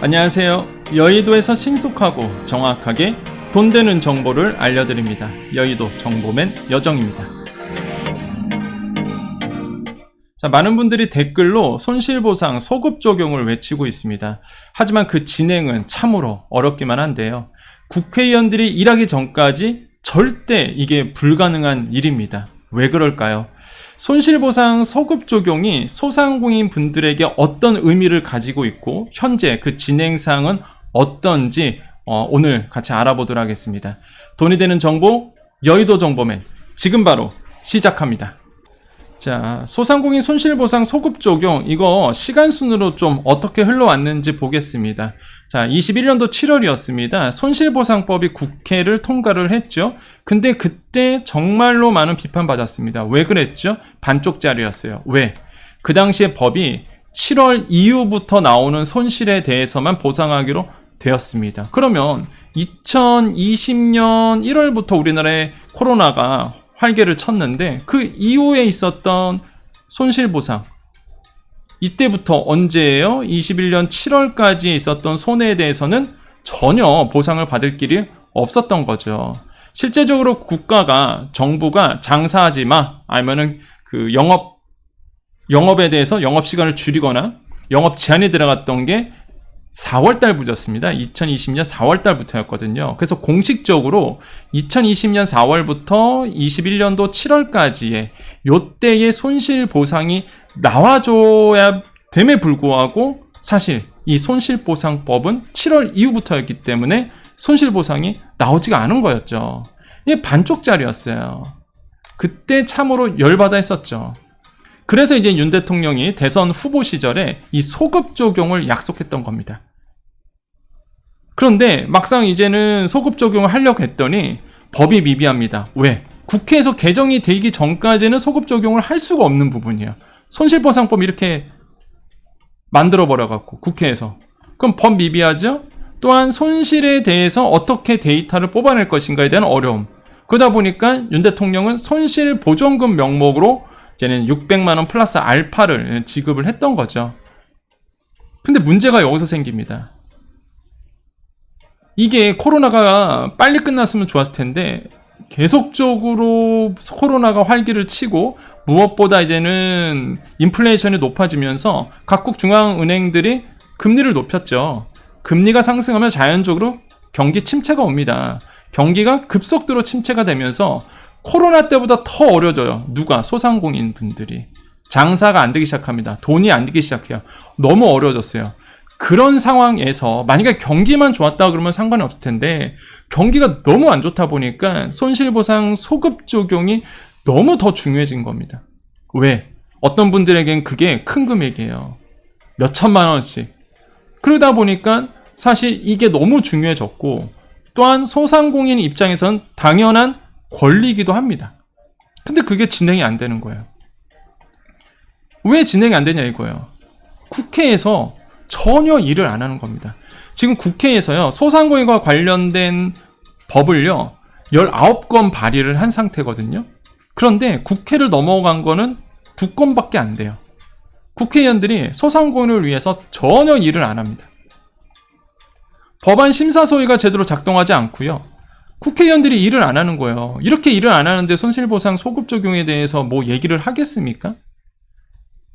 안녕하세요. 여의도에서 신속하고 정확하게 돈 되는 정보를 알려드립니다. 여의도 정보맨 여정입니다. 자, 많은 분들이 댓글로 손실보상 소급 적용을 외치고 있습니다. 하지만 그 진행은 참으로 어렵기만 한데요. 국회의원들이 일하기 전까지 절대 이게 불가능한 일입니다. 왜 그럴까요? 손실보상 소급 적용이 소상공인 분들에게 어떤 의미를 가지고 있고 현재 그 진행상은 어떤지 어, 오늘 같이 알아보도록 하겠습니다. 돈이 되는 정보 여의도 정보맨 지금 바로 시작합니다. 자, 소상공인 손실보상 소급 적용, 이거 시간 순으로 좀 어떻게 흘러왔는지 보겠습니다. 자, 21년도 7월이었습니다. 손실보상법이 국회를 통과를 했죠. 근데 그때 정말로 많은 비판받았습니다. 왜 그랬죠? 반쪽짜리였어요. 왜? 그 당시에 법이 7월 이후부터 나오는 손실에 대해서만 보상하기로 되었습니다. 그러면 2020년 1월부터 우리나라에 코로나가 활개를 쳤는데 그 이후에 있었던 손실보상 이때부터 언제예요? 21년 7월까지 있었던 손해에 대해서는 전혀 보상을 받을 길이 없었던 거죠. 실제적으로 국가가 정부가 장사하지 마 아니면은 그 영업 영업에 대해서 영업 시간을 줄이거나 영업 제한이 들어갔던 게 4월 달부터였습니다. 2020년 4월 달부터였거든요. 그래서 공식적으로 2020년 4월부터 21년도 7월까지의 요때의 손실 보상이 나와줘야 됨에 불구하고 사실 이 손실보상법은 7월 이후부터였기 때문에 손실보상이 나오지가 않은 거였죠. 이게 반쪽짜리였어요. 그때 참으로 열받아 했었죠. 그래서 이제 윤 대통령이 대선 후보 시절에 이 소급 적용을 약속했던 겁니다. 그런데 막상 이제는 소급 적용을 하려고 했더니 법이 미비합니다. 왜? 국회에서 개정이 되기 전까지는 소급 적용을 할 수가 없는 부분이에요. 손실보상법 이렇게 만들어 버려갖고 국회에서 그럼 법 미비하죠? 또한 손실에 대해서 어떻게 데이터를 뽑아낼 것인가에 대한 어려움. 그러다 보니까 윤 대통령은 손실 보존금 명목으로 이제는 600만 원 플러스 알파를 지급을 했던 거죠. 근데 문제가 여기서 생깁니다. 이게 코로나가 빨리 끝났으면 좋았을 텐데 계속적으로 코로나가 활기를 치고 무엇보다 이제는 인플레이션이 높아지면서 각국 중앙은행들이 금리를 높였죠. 금리가 상승하면 자연적으로 경기 침체가 옵니다. 경기가 급속도로 침체가 되면서 코로나 때보다 더 어려져요. 누가? 소상공인 분들이. 장사가 안 되기 시작합니다. 돈이 안 되기 시작해요. 너무 어려워졌어요. 그런 상황에서 만약에 경기만 좋았다 그러면 상관이 없을 텐데 경기가 너무 안 좋다 보니까 손실보상 소급 적용이 너무 더 중요해진 겁니다. 왜? 어떤 분들에겐 그게 큰 금액이에요. 몇 천만 원씩. 그러다 보니까 사실 이게 너무 중요해졌고 또한 소상공인 입장에선 당연한 권리이기도 합니다. 근데 그게 진행이 안 되는 거예요. 왜 진행이 안 되냐 이거예요. 국회에서 전혀 일을 안 하는 겁니다. 지금 국회에서요, 소상공인과 관련된 법을요, 19건 발의를 한 상태거든요. 그런데 국회를 넘어간 거는 두 건밖에 안 돼요. 국회의원들이 소상공인을 위해서 전혀 일을 안 합니다. 법안 심사소위가 제대로 작동하지 않고요. 국회의원들이 일을 안 하는 거예요. 이렇게 일을 안 하는데 손실보상 소급 적용에 대해서 뭐 얘기를 하겠습니까?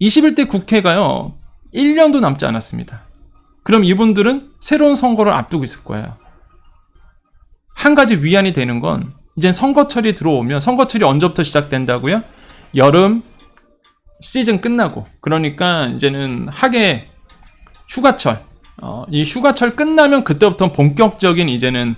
21대 국회가요, 1년도 남지 않았습니다. 그럼 이분들은 새로운 선거를 앞두고 있을 거예요. 한 가지 위안이 되는 건 이제 선거철이 들어오면 선거철이 언제부터 시작된다고요? 여름 시즌 끝나고 그러니까 이제는 하계 휴가철 어, 이 휴가철 끝나면 그때부터 본격적인 이제는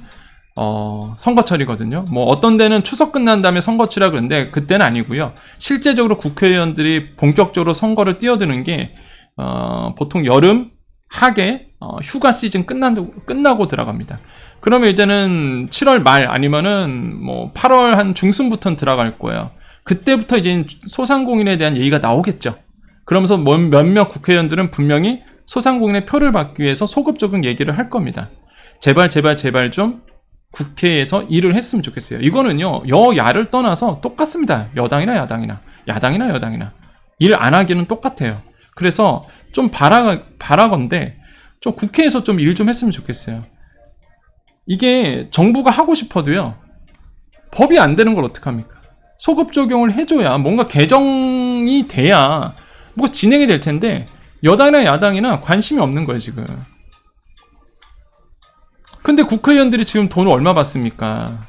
어, 선거철이거든요. 뭐 어떤 데는 추석 끝난 다음에 선거철이라 그러는데 그때는 아니고요. 실제적으로 국회의원들이 본격적으로 선거를 뛰어드는 게 어, 보통 여름 하계 어, 휴가 시즌 끝난, 끝나고 들어갑니다. 그러면 이제는 7월 말 아니면은 뭐 8월 한 중순부터는 들어갈 거예요. 그때부터 이제 소상공인에 대한 얘기가 나오겠죠. 그러면서 뭐 몇몇 국회의원들은 분명히 소상공인의 표를 받기 위해서 소급적인 얘기를 할 겁니다. 제발 제발 제발 좀 국회에서 일을 했으면 좋겠어요. 이거는요 여야를 떠나서 똑같습니다. 여당이나 야당이나 야당이나 여당이나 일 안 하기는 똑같아요. 그래서 좀 바라 바라건대 좀 국회에서 좀 일좀 했으면 좋겠어요. 이게 정부가 하고 싶어도요. 법이 안 되는 걸 어떡합니까? 소급 적용을 해줘야 뭔가 개정이 돼야 뭐가 진행이 될 텐데 여당이나 야당이나 관심이 없는 거예요 지금. 근데 국회의원들이 지금 돈을 얼마 받습니까?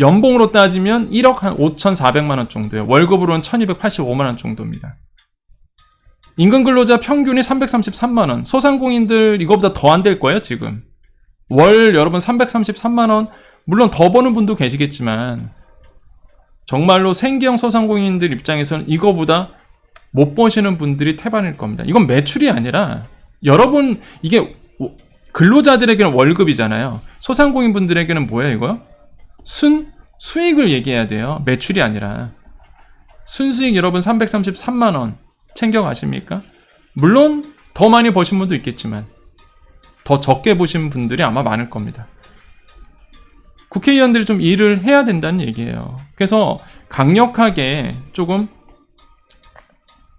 연봉으로 따지면 1억 한 5,400만 원 정도예요. 월급으로는 1,285만 원 정도입니다. 임금 근로자 평균이 333만 원. 소상공인들 이거보다 더 안 될 거예요, 지금. 월 여러분 333만 원. 물론 더 버는 분도 계시겠지만 정말로 생계형 소상공인들 입장에서는 이거보다 못 버시는 분들이 태반일 겁니다. 이건 매출이 아니라 여러분 이게 근로자들에게는 월급이잖아요. 소상공인 분들에게는 뭐예요, 이거? 순 수익을 얘기해야 돼요. 매출이 아니라. 순수익 여러분 333만 원 챙겨 가십니까? 물론 더 많이 버신 분도 있겠지만 더 적게 보신 분들이 아마 많을 겁니다. 국회의원들이 좀 일을 해야 된다는 얘기예요. 그래서 강력하게 조금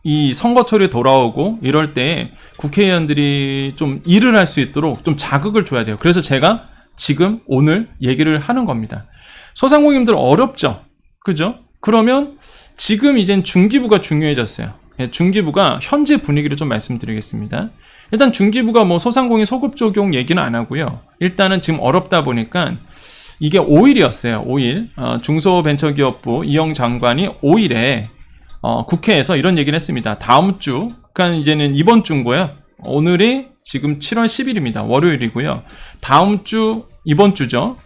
이 선거철이 돌아오고 이럴 때 국회의원들이 좀 일을 할 수 있도록 좀 자극을 줘야 돼요. 그래서 제가 지금 오늘 얘기를 하는 겁니다. 소상공인들 어렵죠? 그죠? 그러면 지금 이젠 중기부가 중요해졌어요. 예, 중기부가 현재 분위기를 좀 말씀드리겠습니다. 일단 중기부가 뭐 소상공인 소급 적용 얘기는 안 하고요. 일단은 지금 어렵다 보니까 이게 5일이었어요. 5일. 어, 중소벤처기업부 이영 장관이 5일에 어, 국회에서 이런 얘기를 했습니다. 다음 주, 그러니까 이제는 이번 주인 거예요. 오늘이 지금 7월 10일입니다. 월요일이고요. 다음 주, 이번 주죠.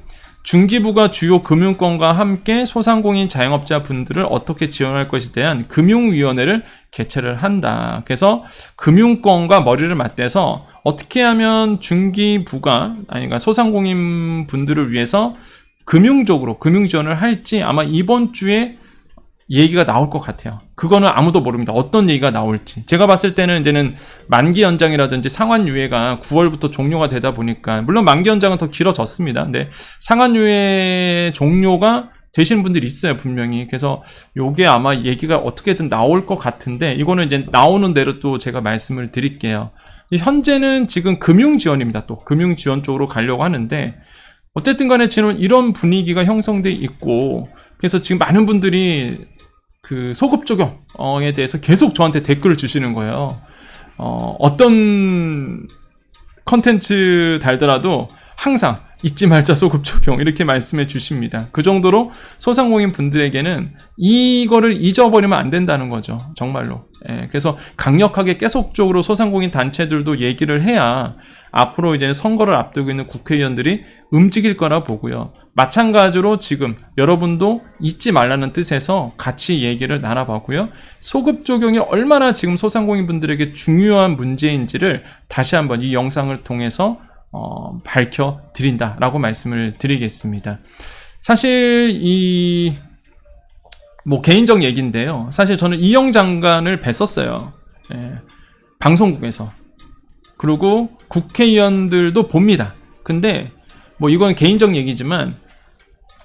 중기부가 주요 금융권과 함께 소상공인 자영업자 분들을 어떻게 지원할 것에 대한 금융위원회를 개최를 한다. 그래서 금융권과 머리를 맞대서 어떻게 하면 중기부가 아니 그러니까 소상공인 분들을 위해서 금융적으로 금융 지원을 할지 아마 이번 주에 얘기가 나올 것 같아요. 그거는 아무도 모릅니다. 어떤 얘기가 나올지. 제가 봤을 때는 이제는 만기 연장이라든지 상환 유예가 9월부터 종료가 되다 보니까 물론 만기 연장은 더 길어졌습니다. 근데 상환 유예 종료가 되시는 분들이 있어요, 분명히. 그래서 요게 아마 얘기가 어떻게든 나올 것 같은데 이거는 이제 나오는 대로 또 제가 말씀을 드릴게요. 현재는 지금 금융 지원입니다. 또 금융 지원 쪽으로 가려고 하는데 어쨌든 간에 지금 이런 분위기가 형성돼 있고 그래서 지금 많은 분들이 그 소급 적용에 대해서 계속 저한테 댓글을 주시는 거예요. 어, 어떤 컨텐츠 달더라도 항상 잊지 말자 소급 적용 이렇게 말씀해 주십니다. 그 정도로 소상공인 분들에게는 이거를 잊어버리면 안 된다는 거죠. 정말로. 예, 그래서 강력하게 계속적으로 소상공인 단체들도 얘기를 해야 앞으로 이제 선거를 앞두고 있는 국회의원들이 움직일 거라 보고요. 마찬가지로 지금 여러분도 잊지 말라는 뜻에서 같이 얘기를 나눠봤고요. 소급 적용이 얼마나 지금 소상공인 분들에게 중요한 문제인지를 다시 한번 이 영상을 통해서 어, 밝혀 드린다라고 말씀을 드리겠습니다. 사실 이 뭐 개인적 얘기인데요. 사실 저는 이영 장관을 뵀었어요. 예, 방송국에서. 그리고 국회의원들도 봅니다. 근데 뭐 이건 개인적 얘기지만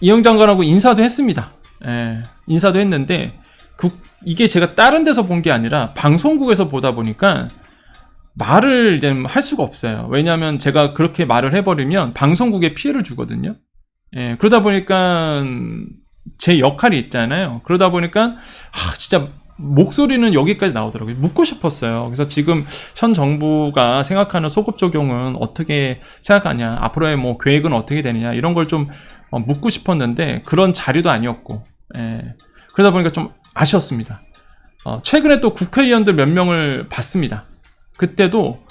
이영 장관하고 인사도 했습니다. 예, 인사도 했는데 국, 이게 제가 다른 데서 본 게 아니라 방송국에서 보다 보니까 말을 할 수가 없어요. 왜냐하면 제가 그렇게 말을 해버리면 방송국에 피해를 주거든요. 예, 그러다 보니까 제 역할이 있잖아요. 그러다 보니까 아, 진짜 목소리는 여기까지 나오더라고요. 묻고 싶었어요. 그래서 지금 현 정부가 생각하는 소급 적용은 어떻게 생각하냐, 앞으로의 뭐 계획은 어떻게 되느냐 이런 걸좀 어, 묻고 싶었는데 그런 자리도 아니었고, 예. 그러다 보니까 좀 아쉬웠습니다. 어, 최근에 또 국회의원들 몇 명을 봤습니다. 그때도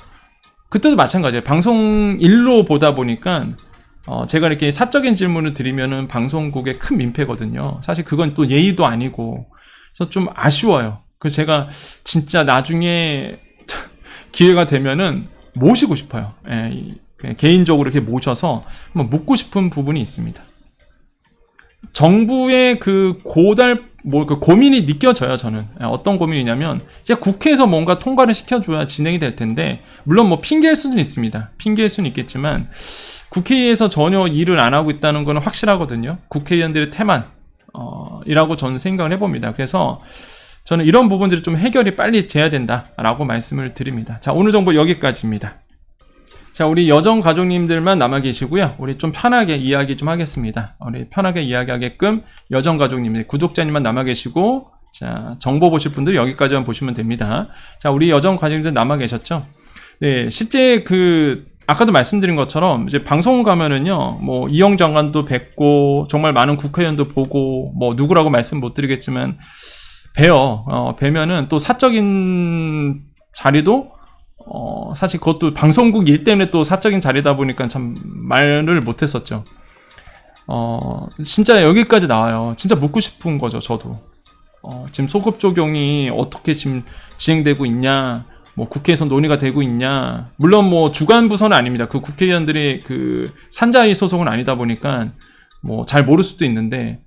그때도 마찬가지예요. 방송 일로 보다 보니까 어, 제가 이렇게 사적인 질문을 드리면은 방송국에 큰 민폐거든요. 사실 그건 또 예의도 아니고 그래서 좀 아쉬워요. 그 제가 진짜 나중에 기회가 되면은 모시고 싶어요. 예, 개인적으로 이렇게 모셔서 한번 묻고 싶은 부분이 있습니다. 정부의 그 고달 뭐 그 고민이 느껴져요 저는. 예, 어떤 고민이냐면 이제 국회에서 뭔가 통과를 시켜줘야 진행이 될 텐데 물론 뭐 핑계일 수는 있습니다. 핑계일 수는 있겠지만 국회에서 전혀 일을 안 하고 있다는 것은 확실하거든요. 국회의원들의 태만 어, 이라고 저는 생각을 해봅니다. 그래서 저는 이런 부분들이 좀 해결이 빨리 돼야 된다라고 말씀을 드립니다. 자 오늘 정보 여기까지입니다 자, 우리 여정 가족님들만 남아 계시고요. 우리 좀 편하게 이야기 좀 하겠습니다. 우리 편하게 이야기하게끔 여정 가족님들, 구독자님만 남아 계시고, 자, 정보 보실 분들 여기까지만 보시면 됩니다. 자, 우리 여정 가족님들 남아 계셨죠? 네, 실제 그, 아까도 말씀드린 것처럼 이제 방송 가면은요, 뭐, 이영 장관도 뵙고, 정말 많은 국회의원도 보고, 뭐, 누구라고 말씀 못 드리겠지만, 뵈어, 어, 뵈면은 또 사적인 자리도 어, 사실 그것도 방송국 일 때문에 또 사적인 자리다 보니까 참 말을 못했었죠. 어, 진짜 여기까지 나와요. 진짜 묻고 싶은 거죠, 저도. 어, 지금 소급 적용이 어떻게 지금 진행되고 있냐, 뭐 국회에서 논의가 되고 있냐. 물론 뭐 주관 부서는 아닙니다. 그 국회의원들이 그 산자위 소속은 아니다 보니까 뭐 잘 모를 수도 있는데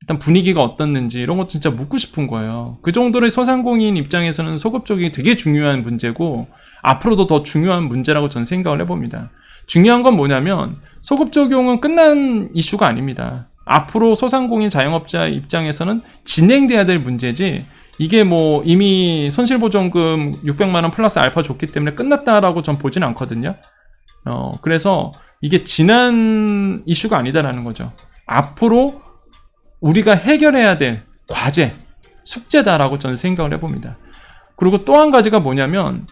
일단 분위기가 어떻는지 이런 것 진짜 묻고 싶은 거예요. 그 정도의 소상공인 입장에서는 소급 적용이 되게 중요한 문제고 앞으로도 더 중요한 문제라고 저는 생각을 해봅니다. 중요한 건 뭐냐면 소급 적용은 끝난 이슈가 아닙니다. 앞으로 소상공인 자영업자 입장에서는 진행돼야 될 문제지 이게 뭐 이미 손실보전금 600만 원 플러스 알파 줬기 때문에 끝났다라고 전 보진 않거든요. 어, 그래서 이게 지난 이슈가 아니다라는 거죠. 앞으로 우리가 해결해야 될 과제, 숙제다라고 저는 생각을 해봅니다. 그리고 또 한 가지가 뭐냐면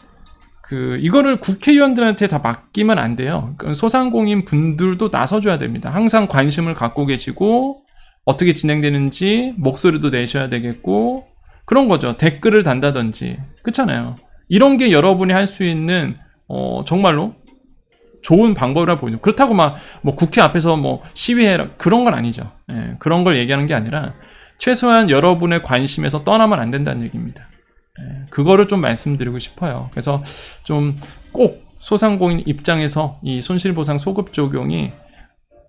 그 이거를 국회의원들한테 다 맡기면 안 돼요. 그 소상공인 분들도 나서줘야 됩니다. 항상 관심을 갖고 계시고 어떻게 진행되는지 목소리도 내셔야 되겠고 그런 거죠. 댓글을 단다든지 그렇잖아요. 이런 게 여러분이 할 수 있는 어, 정말로 좋은 방법이라 보이죠. 그렇다고 막 뭐 국회 앞에서 뭐 시위해라 그런 건 아니죠. 예, 그런 걸 얘기하는 게 아니라 최소한 여러분의 관심에서 떠나면 안 된다는 얘기입니다. 예, 그거를 좀 말씀드리고 싶어요. 그래서 좀 꼭 소상공인 입장에서 이 손실보상 소급 적용이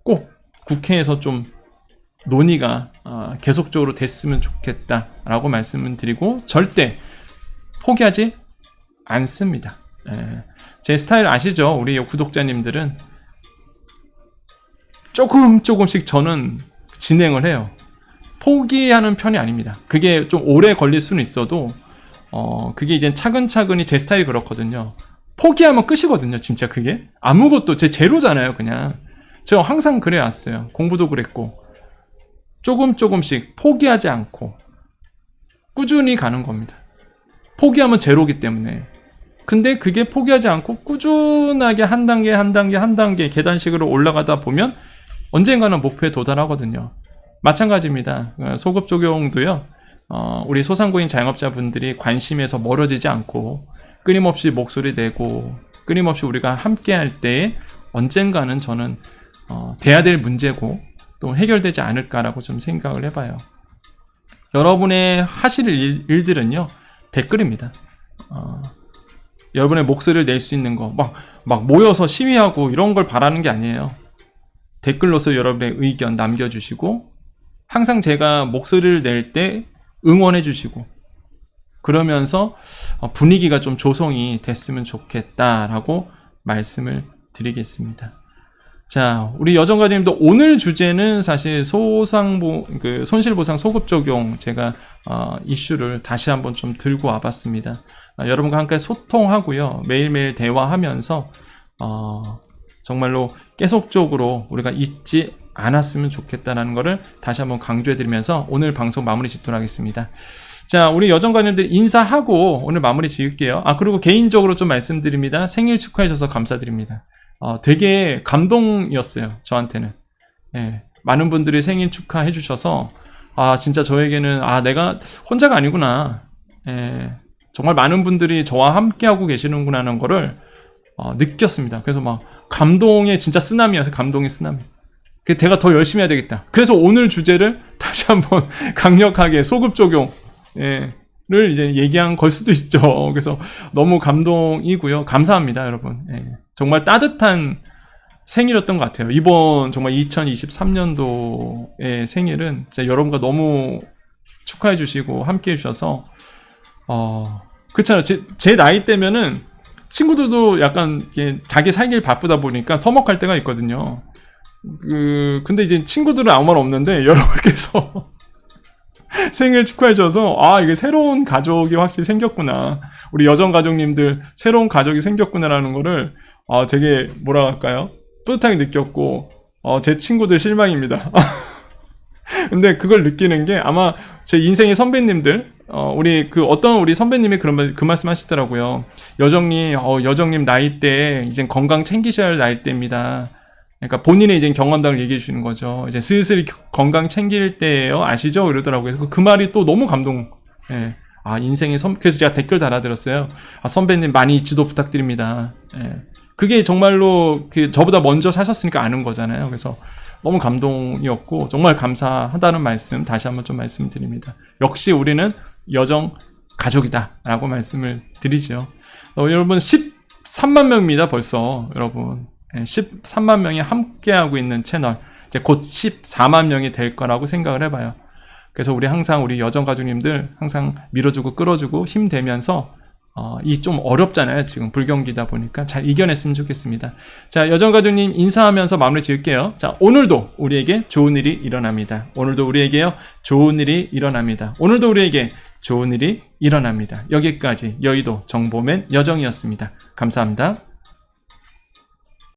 꼭 국회에서 좀 논의가 어, 계속적으로 됐으면 좋겠다라고 말씀을 드리고 절대 포기하지 않습니다. 예, 제 스타일 아시죠? 우리 구독자님들은 조금 조금씩 저는 진행을 해요. 포기하는 편이 아닙니다. 그게 좀 오래 걸릴 수는 있어도 어 그게 이제 차근차근히 제 스타일이 그렇거든요. 포기하면 끝이거든요. 진짜 그게 아무것도 제 제로잖아요. 그냥 제가 항상 그래 왔어요. 공부도 그랬고 조금 조금씩 포기하지 않고 꾸준히 가는 겁니다. 포기하면 제로기 때문에 근데 그게 포기하지 않고 꾸준하게 한 단계 한 단계 한 단계 계단식으로 올라가다 보면 언젠가는 목표에 도달하거든요. 마찬가지입니다. 어, 소급 적용도요. 어, 우리 소상공인 자영업자분들이 관심에서 멀어지지 않고 끊임없이 목소리 내고 끊임없이 우리가 함께 할때 언젠가는 저는 어, 돼야 될 문제고 또 해결되지 않을까라고 좀 생각을 해봐요. 여러분의 하실 일, 일들은요 댓글입니다. 어, 여러분의 목소리를 낼 수 있는 거, 막, 막 모여서 시위하고 이런 걸 바라는 게 아니에요. 댓글로서 여러분의 의견 남겨주시고, 항상 제가 목소리를 낼 때 응원해 주시고, 그러면서 어, 분위기가 좀 조성이 됐으면 좋겠다라고 말씀을 드리겠습니다. 자, 우리 여정가님도 오늘 주제는 사실 소상보, 그 손실보상 소급 적용 제가 어, 이슈를 다시 한번 좀 들고 와봤습니다. 어, 여러분과 함께 소통하고요. 매일매일 대화하면서 어, 정말로 계속적으로 우리가 잊지 않았으면 좋겠다는 것을 다시 한번 강조해드리면서 오늘 방송 마무리 짓도록 하겠습니다. 자, 우리 여정관님들 인사하고 오늘 마무리 지을게요. 아, 그리고 개인적으로 좀 말씀드립니다. 생일 축하해주셔서 감사드립니다. 어, 되게 감동이었어요. 저한테는. 예, 많은 분들이 생일 축하해 주셔서 아 진짜 저에게는 아 내가 혼자가 아니구나. 예, 정말 많은 분들이 저와 함께 하고 계시는구나 하는 거를 어, 느꼈습니다. 그래서 막 감동의 진짜 쓰나미였어요. 감동의 쓰나미. 그 제가 더 열심히 해야 되겠다. 그래서 오늘 주제를 다시 한번 강력하게 소급 적용 예, 를 이제 얘기한 걸 수도 있죠. 그래서 너무 감동이고요. 감사합니다, 여러분. 예. 정말 따뜻한 생일이었던 것 같아요. 이번 정말 2023년도의 생일은 진짜 여러분과 너무 축하해 주시고 함께 해 주셔서 어 그렇잖아요. 제, 제 나이 때면은 친구들도 약간 자기 살길 바쁘다 보니까 서먹할 때가 있거든요. 그 근데 이제 친구들은 아무 말 없는데 여러분께서 생일 축하해 줘서 아 이게 새로운 가족이 확실히 생겼구나. 우리 여정 가족님들 새로운 가족이 생겼구나라는 거를 어, 되게 뭐라 할까요? 뿌듯하게 느꼈고 어, 제 친구들 실망입니다. 근데 그걸 느끼는 게 아마 제 인생의 선배님들 어, 우리 그 어떤 우리 선배님이 그런 말- 그 말씀 하시더라고요. 여정님 어, 여정님 나이 때 이제 건강 챙기셔야 할 나이 때입니다 그러니까 본인의 이제 경험담을 얘기해 주시는 거죠. 이제 슬슬 겨- 건강 챙길 때예요. 아시죠? 이러더라고요. 그래서 그 말이 또 너무 감동. 예. 아 인생의 선 그래서 제가 댓글 달아드렸어요. 아 선배님 많이 지도 부탁드립니다. 예. 그게 정말로 그 저보다 먼저 사셨으니까 아는 거잖아요. 그래서 너무 감동이었고 정말 감사하다는 말씀 다시 한번 좀 말씀드립니다. 역시 우리는 여정 가족이다라고 말씀을 드리죠. 어, 여러분 13만 명입니다 벌써 여러분. 예, 13만 명이 함께하고 있는 채널 이제 곧 14만 명이 될 거라고 생각을 해봐요. 그래서 우리 항상 우리 여정 가족님들 항상 밀어주고 끌어주고 힘내면서 어, 이 좀 어렵잖아요. 지금 불경기다 보니까 잘 이겨냈으면 좋겠습니다. 자, 여정 가족님 인사하면서 마무리 지을게요. 자, 오늘도 우리에게 좋은 일이 일어납니다. 오늘도 우리에게요, 좋은 일이 일어납니다. 오늘도 우리에게 좋은 일이 일어납니다. 여기까지 여의도 정보맨 여정이었습니다. 감사합니다.